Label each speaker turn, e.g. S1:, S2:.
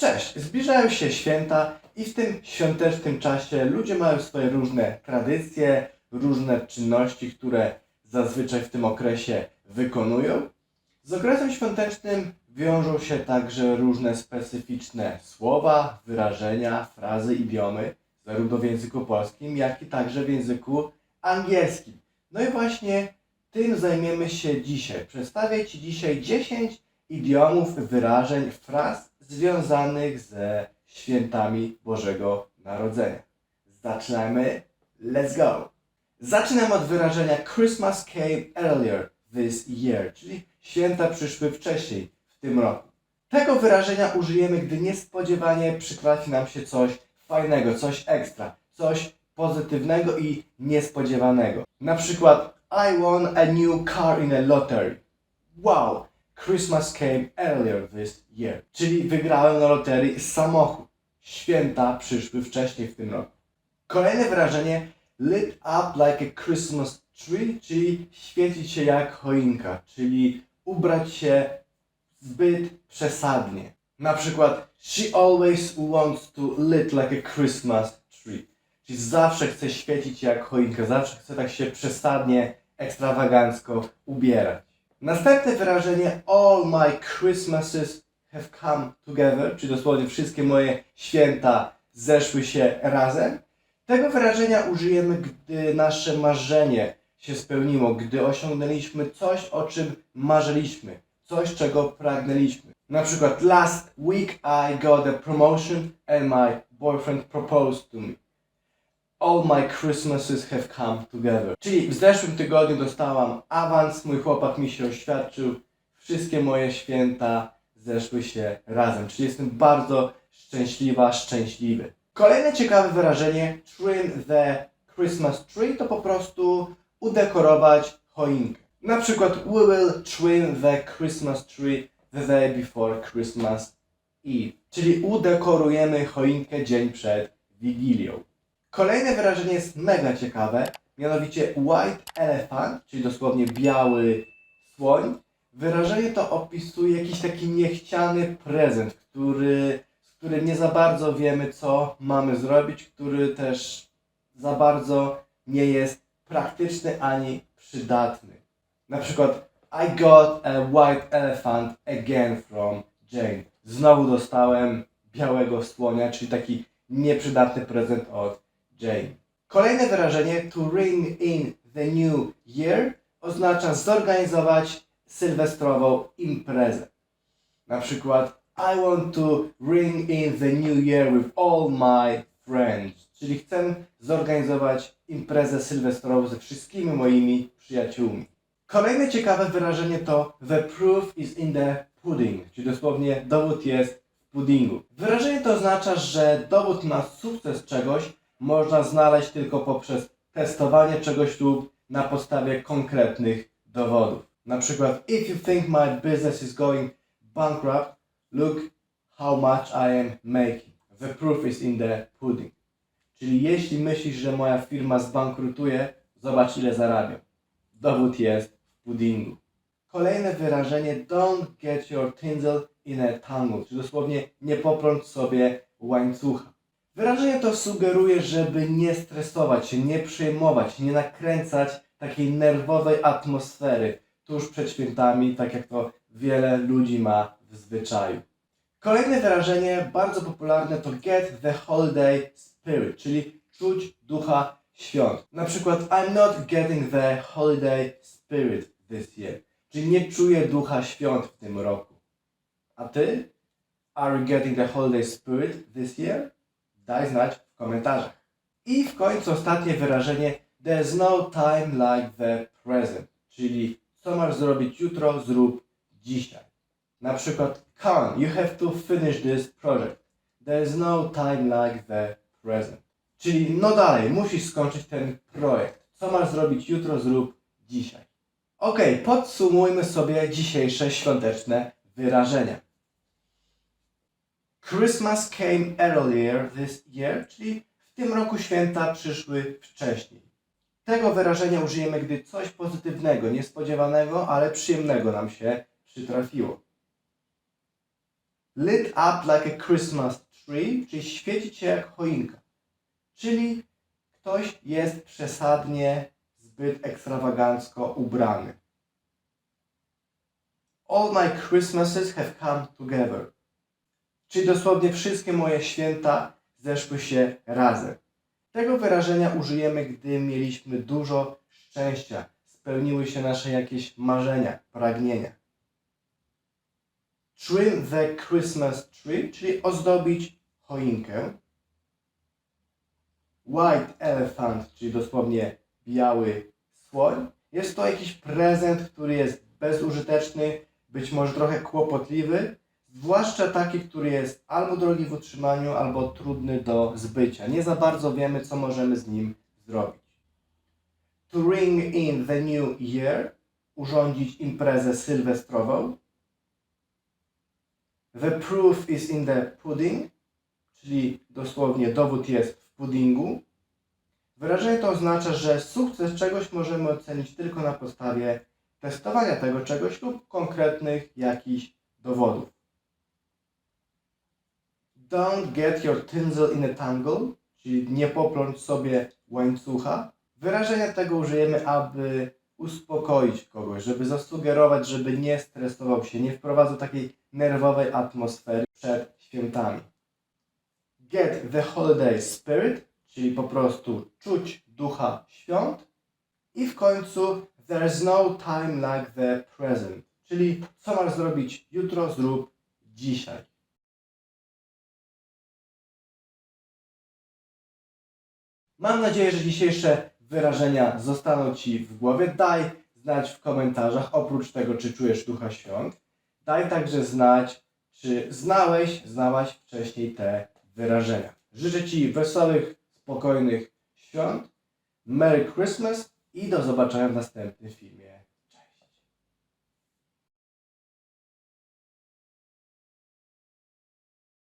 S1: Cześć! Zbliżają się święta i w tym świątecznym czasie ludzie mają swoje różne tradycje, różne czynności, które zazwyczaj w tym okresie wykonują. Z okresem świątecznym wiążą się także różne specyficzne słowa, wyrażenia, frazy, idiomy, zarówno w języku polskim, jak i także w języku angielskim. No i właśnie tym zajmiemy się dzisiaj. Przedstawię Ci dzisiaj 10 idiomów, wyrażeń, fraz związanych ze świętami Bożego Narodzenia. Zaczynamy. Let's go! Zaczynam od wyrażenia Christmas came earlier this year, czyli święta przyszły wcześniej w tym roku. Tego wyrażenia użyjemy, gdy niespodziewanie przytrafi nam się coś fajnego, coś ekstra, coś pozytywnego i niespodziewanego. Na przykład I won a new car in a lottery. Wow, Christmas came earlier this year. Czyli wygrałem na loterii samochód. Święta przyszły wcześniej w tym roku. Kolejne wyrażenie lit up like a Christmas tree, czyli świecić się jak choinka, czyli ubrać się zbyt przesadnie. Na przykład she always wants to lit like a Christmas tree. Czyli zawsze chce świecić jak choinka, zawsze chce tak się przesadnie, ekstrawagancko ubierać. Następne wyrażenie all my Christmases have come together, czyli dosłownie wszystkie moje święta zeszły się razem. Tego wyrażenia użyjemy, gdy nasze marzenie się spełniło, gdy osiągnęliśmy coś, o czym marzyliśmy, coś, czego pragnęliśmy. Na przykład last week I got a promotion and my boyfriend proposed to me. All my Christmases have come together. Czyli w zeszłym tygodniu dostałam awans, mój chłopak mi się oświadczył, wszystkie moje święta zeszły się razem. Czyli jestem bardzo szczęśliwa, szczęśliwy. Kolejne ciekawe wyrażenie trim the Christmas tree to po prostu udekorować choinkę. Na przykład we will trim the Christmas tree the day before Christmas Eve. Czyli udekorujemy choinkę dzień przed Wigilią. Kolejne wyrażenie jest mega ciekawe, mianowicie white elephant, czyli dosłownie biały słoń. Wyrażenie to opisuje jakiś taki niechciany prezent, który, z którym nie za bardzo wiemy, co mamy zrobić, który też za bardzo nie jest praktyczny ani przydatny. Na przykład I got a white elephant again from Jane. Znowu dostałem białego słonia, czyli taki nieprzydatny prezent od Kolejne wyrażenie to ring in the new year oznacza zorganizować sylwestrową imprezę. Na przykład I want to ring in the new year with all my friends. Czyli chcę zorganizować imprezę sylwestrową ze wszystkimi moimi przyjaciółmi. Kolejne ciekawe wyrażenie to the proof is in the pudding, czyli dosłownie dowód jest w puddingu. Wyrażenie to oznacza, że dowód na sukces czegoś można znaleźć tylko poprzez testowanie czegoś lub na podstawie konkretnych dowodów. Na przykład, if you think my business is going bankrupt, look how much I am making. The proof is in the pudding. Czyli jeśli myślisz, że moja firma zbankrutuje, zobacz ile zarabiam. Dowód jest w puddingu. Kolejne wyrażenie don't get your tinsel in a tangle, czyli dosłownie nie poprąć sobie łańcucha. Wyrażenie to sugeruje, żeby nie stresować się, nie przejmować, nie nakręcać takiej nerwowej atmosfery tuż przed świętami, tak jak to wiele ludzi ma w zwyczaju. Kolejne wyrażenie, bardzo popularne, to get the holiday spirit, czyli czuć ducha świąt. Na przykład I'm not getting the holiday spirit this year, czyli nie czuję ducha świąt w tym roku. A ty? Are you getting the holiday spirit this year? Daj znać w komentarzach. I w końcu ostatnie wyrażenie There's no time like the present, czyli co masz zrobić jutro, zrób dzisiaj. Na przykład Come you have to finish this project. There's no time like the present. Czyli no dalej, musisz skończyć ten projekt. Co masz zrobić jutro, zrób dzisiaj. Ok, podsumujmy sobie dzisiejsze świąteczne wyrażenia. Christmas came earlier this year, czyli w tym roku święta przyszły wcześniej. Tego wyrażenia użyjemy, gdy coś pozytywnego, niespodziewanego, ale przyjemnego nam się przytrafiło. lit up like a Christmas tree, czyli świeci się jak choinka. Czyli ktoś jest przesadnie zbyt ekstrawagancko ubrany. All my Christmases have come together. Czyli dosłownie wszystkie moje święta zeszły się razem. Tego wyrażenia użyjemy, gdy mieliśmy dużo szczęścia, spełniły się nasze jakieś marzenia, pragnienia. Trim the Christmas tree, czyli ozdobić choinkę. White elephant, czyli dosłownie biały słoń. Jest to jakiś prezent, który jest bezużyteczny, być może trochę kłopotliwy, zwłaszcza taki, który jest albo drogi w utrzymaniu, albo trudny do zbycia. Nie za bardzo wiemy, co możemy z nim zrobić. To ring in the new year, urządzić imprezę sylwestrową. The proof is in the pudding, czyli dosłownie dowód jest w puddingu. Wyrażenie to oznacza, że sukces czegoś możemy ocenić tylko na podstawie testowania tego czegoś lub konkretnych jakichś dowodów. Don't get your tinsel in a tangle, czyli nie poplącz sobie łańcucha. Wyrażenia tego użyjemy, aby uspokoić kogoś, żeby zasugerować, żeby nie stresował się, nie wprowadzał takiej nerwowej atmosfery przed świętami. Get the holiday spirit, czyli po prostu czuć ducha świąt. I w końcu there's no time like the present, czyli co masz zrobić jutro, zrób dzisiaj. Mam nadzieję, że dzisiejsze wyrażenia zostaną Ci w głowie. Daj znać w komentarzach, oprócz tego, czy czujesz ducha świąt. Daj także znać, czy znałeś, znałaś wcześniej te wyrażenia. Życzę Ci wesołych, spokojnych świąt. Merry Christmas i do zobaczenia w następnym filmie.